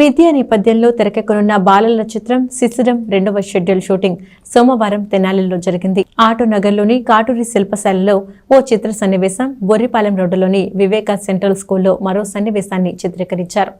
విద్యా నేపథ్యంలో తెరకెక్కనున్న బాలల చిత్రం శిశిరం రెండవ షెడ్యూల్ షూటింగ్ సోమవారం తెనాలిలో జరిగింది. ఆటో నగర్లోని కాటూరి శిల్పశాలలో ఓ చిత్ర సన్నివేశం బొర్రిపాలెం రోడ్డులోని వివేకా సెంట్రల్ స్కూల్లో మరో సన్నివేశాన్ని చిత్రీకరించారు.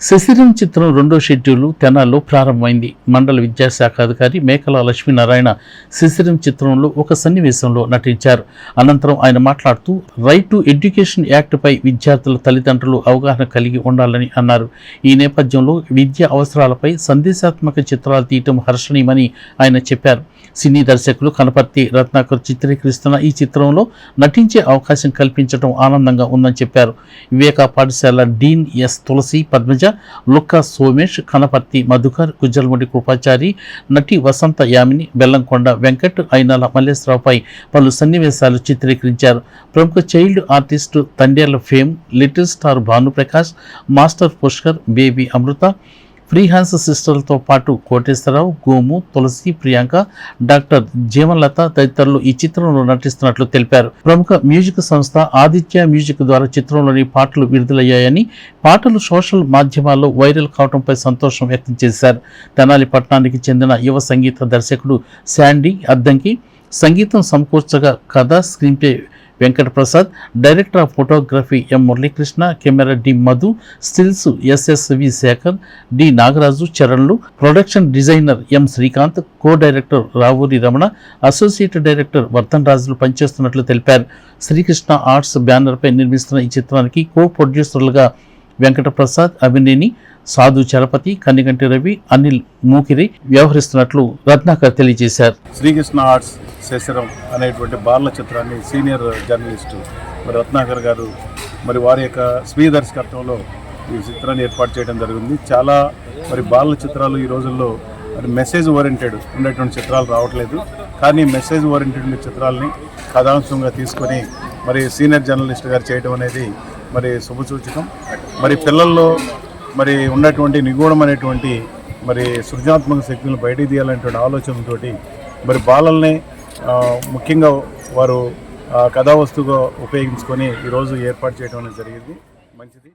శశిరం చిత్రం రెండో షెడ్యూల్ తెనాల్లో ప్రారంభమైంది. మండల విద్యాశాఖ అధికారి మేకల లక్ష్మీనారాయణ శశిరం చిత్రంలో ఒక సన్నివేశంలో నటించారు. అనంతరం ఆయన మాట్లాడుతూ రైట్ టు ఎడ్యుకేషన్ యాక్ట్పై విద్యార్థుల తల్లిదండ్రులు అవగాహన కలిగి ఉండాలని అన్నారు. ఈ నేపథ్యంలో విద్యా అవసరాలపై సందేశాత్మక చిత్రాలు తీయటం హర్షణీయమని ఆయన చెప్పారు. సినీ దర్శకులు కనపర్తి రత్నాకర్ చిత్రీకరిస్తున్న ఈ చిత్రంలో నటించే అవకాశం కల్పించడం ఆనందంగా ఉందని చెప్పారు. వివేకా పాఠశాల డీన్ ఎస్ తులసి పద్మజ లుక్క సోమేష్ కనపర్తి మధుకర్ కుజల్ముడి కృపాచారి నటి వసంత యామిని బెల్లంకొండ వెంకట్ అయినాల మల్లేశ్వరరావుపై పలు సన్నివేశాలు చిత్రీకరించారు. ప్రముఖ child artist Thandyala fame little star Bhanuprakash master Pushkar baby Amrutha ఫ్రీహాన్స్ సిస్టర్లతో పాటు కోటేశ్వరరావు గోము తులసి ప్రియాంక డాక్టర్ జీవన్లత తదితరులు ఈ చిత్రంలో నటిస్తున్నట్లు తెలిపారు. ప్రముఖ మ్యూజిక్ సంస్థ ఆదిత్య మ్యూజిక్ ద్వారా చిత్రంలోని పాటలు విడుదలయ్యాయని పాటలు సోషల్ మాధ్యమాల్లో వైరల్ కావడంపై సంతోషం వ్యక్తం చేశారు. తెనాలి పట్టణానికి చెందిన యువ సంగీత దర్శకుడు శాండీ అద్దంకి సంగీతం సమకూర్చగా కథ screen Venkataprasad Venkata Prasad director of photography M Muralikrishna camera D Madhu stills SSV Sekhar D Nagaraju చరణ్లు production designer M Srikanth co director Ravuri Ramana associate director Vardhan రాజులు పనిచేస్తున్నట్లు తెలిపారు. శ్రీకృష్ణ ఆర్ట్స్ బ్యానర్పై నిర్మిస్తున్న ఈ చిత్రానికి కో ప్రొడ్యూసర్లుగా వెంకటప్రసాద్ అభినేని సాధు చలపతి కన్నిగంటి రవి అనిల్ మూకిరి వ్యవహరిస్తున్నట్లు రత్నాకర్ తెలియజేశారు. శ్రీకృష్ణ ఆర్ట్స్ శశరం అనేటువంటి బాలల చిత్రాన్ని సీనియర్ జర్నలిస్టు మరి రత్నాకర్ గారు మరి వారి యొక్క స్వీయ దర్శకత్వంలో ఈ చిత్రాన్ని ఏర్పాటు చేయడం జరిగింది. చాలా మరి బాలల చిత్రాలు ఈ రోజుల్లో మరి మెసేజ్ ఓరియంటెడ్ ఉండేటువంటి చిత్రాలు రావట్లేదు. కానీ మెసేజ్ ఓరియంటెడ్ చిత్రాలని కథాంశంగా తీసుకొని మరి సీనియర్ జర్నలిస్ట్ గారు చేయడం అనేది మరి శుభసూచకం. మరి పిల్లల్లో మరి ఉన్నటువంటి నిగూఢమైనటువంటి మరి సృజనాత్మక శక్తులను బయటికి తీయాలనేటువంటి ఆలోచనతోటి మరి బాలల్ని ముఖ్యంగా వారు కథావస్తుగా ఉపయోగించుకొని ఈరోజు ఏర్పాటు చేయడం అనేది జరిగింది. మంచిది.